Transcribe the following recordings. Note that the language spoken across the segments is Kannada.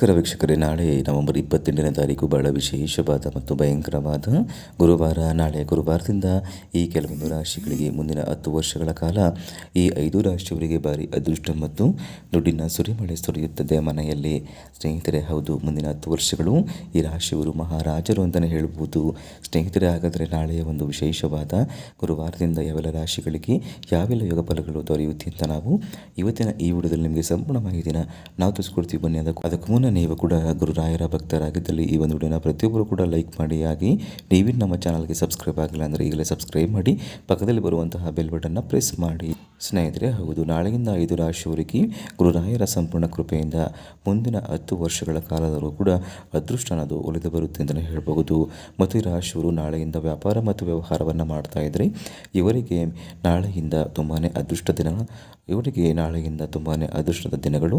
ನಮಸ್ಕಾರ ವೀಕ್ಷಕರೇ, ನಾಳೆ ನವೆಂಬರ್ ಇಪ್ಪತ್ತೆಂಟನೇ ತಾರೀಕು ಬಹಳ ವಿಶೇಷವಾದ ಮತ್ತು ಭಯಂಕರವಾದ ಗುರುವಾರ. ನಾಳೆ ಗುರುವಾರದಿಂದ ಈ ಕೆಲವೊಂದು ರಾಶಿಗಳಿಗೆ ಮುಂದಿನ ಹತ್ತು ವರ್ಷಗಳ ಕಾಲ ಈ ಐದು ರಾಶಿಯವರಿಗೆ ಭಾರಿ ಅದೃಷ್ಟ ಮತ್ತು ದುಡ್ಡಿನ ಸುರಿಮಳೆ ಸುರಿಯುತ್ತದೆ ಮನೆಯಲ್ಲಿ. ಸ್ನೇಹಿತರೆ, ಹೌದು, ಮುಂದಿನ ಹತ್ತು ವರ್ಷಗಳು ಈ ರಾಶಿಯವರು ಮಹಾರಾಜರು ಅಂತಲೇ ಹೇಳ್ಬೋದು. ಸ್ನೇಹಿತರೆ, ಹಾಗಾದರೆ ನಾಳೆಯ ಒಂದು ವಿಶೇಷವಾದ ಗುರುವಾರದಿಂದ ಯಾವೆಲ್ಲ ರಾಶಿಗಳಿಗೆ ಯಾವೆಲ್ಲ ಯೋಗ ಫಲಗಳು ದೊರೆಯುತ್ತೆ ಅಂತ ನಾವು ಇವತ್ತಿನ ಈ ವಿಡಿಯೋದಲ್ಲಿ ನಿಮಗೆ ಸಂಪೂರ್ಣ ಮಾಹಿತಿನ ನಾವು ತಿಳಿಸ್ಕೊಡ್ತೀವಿ. ಬನ್ನಿ, ಅದಕ್ಕೂ ಅದಕ್ಕೂ ನೀವು ಕೂಡ ಗುರುರಾಯರ ಭಕ್ತರಾಗಿದ್ದಲ್ಲಿ ಈ ಒಂದು ವಿಡಿಯೋನ ಪ್ರತಿಯೊಬ್ಬರು ಕೂಡ ಲೈಕ್ ಮಾಡಿ ಆಗಿ ನೀವಿನ್ನು ನಮ್ಮ ಚಾನಲ್ಗೆ ಸಬ್ಸ್ಕ್ರೈಬ್ ಆಗಿಲ್ಲ ಅಂದರೆ ಈಗಲೇ ಸಬ್ಸ್ಕ್ರೈಬ್ ಮಾಡಿ, ಪಕ್ಕದಲ್ಲಿ ಬರುವಂತಹ ಬೆಲ್ ಬಟನ್ನ ಪ್ರೆಸ್ ಮಾಡಿ. ಸ್ನೇಹಿತರೆ, ಹೌದು, ನಾಳೆಯಿಂದ ಐದು ರಾಶಿಯವರಿಗೆ ಗುರುರಾಯರ ಸಂಪೂರ್ಣ ಕೃಪೆಯಿಂದ ಮುಂದಿನ ಹತ್ತು ವರ್ಷಗಳ ಕಾಲದಲ್ಲೂ ಕೂಡ ಅದೃಷ್ಟ ಅನ್ನೋದು ಒಲಿದು ಬರುತ್ತೆ ಅಂತಲೇ ಹೇಳಬಹುದು. ಮತ್ತು ಈ ರಾಶಿಯವರು ನಾಳೆಯಿಂದ ವ್ಯಾಪಾರ ಮತ್ತು ವ್ಯವಹಾರವನ್ನು ಮಾಡ್ತಾ ಇದ್ದರೆ ಇವರಿಗೆ ನಾಳೆಯಿಂದ ತುಂಬಾ ಅದೃಷ್ಟ ದಿನ, ಇವರಿಗೆ ನಾಳೆಯಿಂದ ತುಂಬಾ ಅದೃಷ್ಟದ ದಿನಗಳು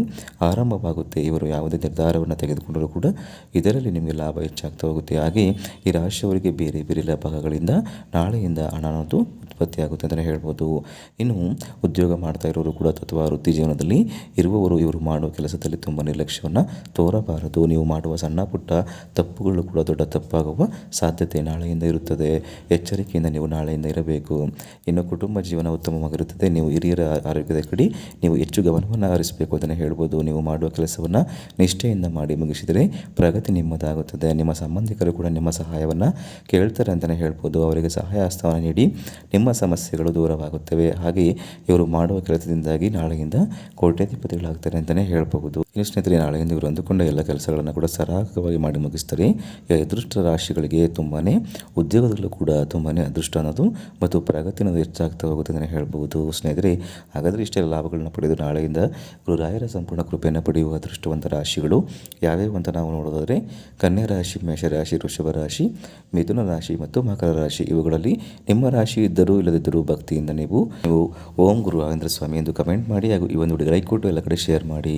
ಆರಂಭವಾಗುತ್ತೆ. ಇವರು ಯಾವುದೇ ನಿರ್ಧಾರವನ್ನು ತೆಗೆದುಕೊಂಡರೂ ಕೂಡ ಇದರಲ್ಲಿ ನಿಮಗೆ ಲಾಭ ಹೆಚ್ಚಾಗ್ತಾ ಹೋಗುತ್ತೆ. ಹಾಗೆ ಈ ರಾಶಿಯವರಿಗೆ ಬೇರೆ ಬೇರೆ ಲಾಭಗಳಿಂದ ನಾಳೆಯಿಂದ ಹಣ ಅನ್ನೋದು ಉತ್ಪತ್ತಿಯಾಗುತ್ತೆ ಅಂತಲೇ ಹೇಳ್ಬೋದು. ಇನ್ನು ಉದ್ಯೋಗ ಮಾಡ್ತಾ ಇರೋರು ಕೂಡ ಅಥವಾ ವೃತ್ತಿ ಜೀವನದಲ್ಲಿ ಇರುವವರು ಇವರು ಮಾಡುವ ಕೆಲಸದಲ್ಲಿ ತುಂಬ ನಿರ್ಲಕ್ಷ್ಯವನ್ನು ತೋರಬಾರದು. ನೀವು ಮಾಡುವ ಸಣ್ಣ ಪುಟ್ಟ ತಪ್ಪುಗಳು ಕೂಡ ದೊಡ್ಡ ತಪ್ಪಾಗುವ ಸಾಧ್ಯತೆ ನಾಳೆಯಿಂದ ಇರುತ್ತದೆ. ಎಚ್ಚರಿಕೆಯಿಂದ ನೀವು ನಾಳೆಯಿಂದ ಇರಬೇಕು. ಇನ್ನು ಕುಟುಂಬ ಜೀವನ ಉತ್ತಮವಾಗಿರುತ್ತದೆ. ನೀವು ಹಿರಿಯರ ಆರೋಗ್ಯದ ಕಡೆ ನೀವು ಹೆಚ್ಚು ಗಮನವನ್ನು ಹರಿಸಬೇಕು ಅದನ್ನು ಹೇಳ್ಬೋದು. ನೀವು ಮಾಡುವ ಕೆಲಸವನ್ನು ನಿಷ್ಠೆಯಿಂದ ಮಾಡಿ ಮುಗಿಸಿದರೆ ಪ್ರಗತಿ ನಿಮ್ಮದಾಗುತ್ತದೆ. ನಿಮ್ಮ ಸಂಬಂಧಿಕರು ಕೂಡ ನಿಮ್ಮ ಸಹಾಯವನ್ನು ಕೇಳ್ತಾರೆ ಅಂತಲೇ ಹೇಳ್ಬೋದು. ಅವರಿಗೆ ಸಹಾಯ ಹಸ್ತವನ್ನು ನೀಡಿ ನಿಮ್ಮ ಸಮಸ್ಯೆಗಳು ದೂರವಾಗುತ್ತವೆ. ಹಾಗೆಯೇ ಇವರು ಮಾಡುವ ಕೆಲಸದಿಂದಾಗಿ ನಾಳೆಯಿಂದ ಕೋಟ್ಯಾಧಿಪತಿಗಳಾಗ್ತಾರೆ ಅಂತಲೇ ಹೇಳಬಹುದು. ಇನ್ನು ಸ್ನೇಹಿತರೆ, ನಾಳೆಯಿಂದ ಇವರು ಅಂದುಕೊಂಡ ಎಲ್ಲ ಕೆಲಸಗಳನ್ನು ಕೂಡ ಸರಾಗವಾಗಿ ಮಾಡಿ ಮುಗಿಸ್ತಾರೆ ಅದೃಷ್ಟ ರಾಶಿಗಳಿಗೆ ತುಂಬಾ ಉದ್ಯೋಗಗಳು ಕೂಡ ತುಂಬಾ ಅದೃಷ್ಟ ಅನ್ನೋದು ಮತ್ತು ಪ್ರಗತಿ ಅನ್ನೋದು ಹೆಚ್ಚಾಗ್ತಾ ಹೋಗುತ್ತೆ ಅಂತಲೇ ಹೇಳ್ಬೋದು ಸ್ನೇಹಿತರೆ, ಹಾಗಾದರೆ ಇಷ್ಟೆಲ್ಲ ಲಾಭಗಳನ್ನು ಪಡೆದು ನಾಳೆಯಿಂದ ಗುರುರಾಯರ ಸಂಪೂರ್ಣ ಕೃಪೆಯನ್ನು ಪಡೆಯುವ ಅದೃಷ್ಟವಂತ ರಾಶಿಗಳು ಯಾವ್ಯಾವು ಅಂತ ನಾವು ನೋಡೋದಾದರೆ ಕನ್ಯಾ ರಾಶಿ ಮೇಷರಾಶಿ ವೃಷಭ ರಾಶಿ, ಮಿಥುನ ರಾಶಿ ಮತ್ತು ಮಕರ ರಾಶಿ. ಇವುಗಳಲ್ಲಿ ನಿಮ್ಮ ರಾಶಿ ಇದ್ದರೂ ಇಲ್ಲದಿದ್ದರೂ ಭಕ್ತಿಯಿಂದ ನೀವು ನೀವು ಓಂ ಗುರು ರಾಘೇಂದ್ರ ಸ್ವಾಮಿ ಎಂದು ಕಮೆಂಟ್ ಮಾಡಿ ಹಾಗೂ ಈ ಒಂದು ವಿಡಿಯೋ ಲೈಕ್ ಕೊಟ್ಟು ಎಲ್ಲ ಕಡೆ ಶೇರ್ ಮಾಡಿ.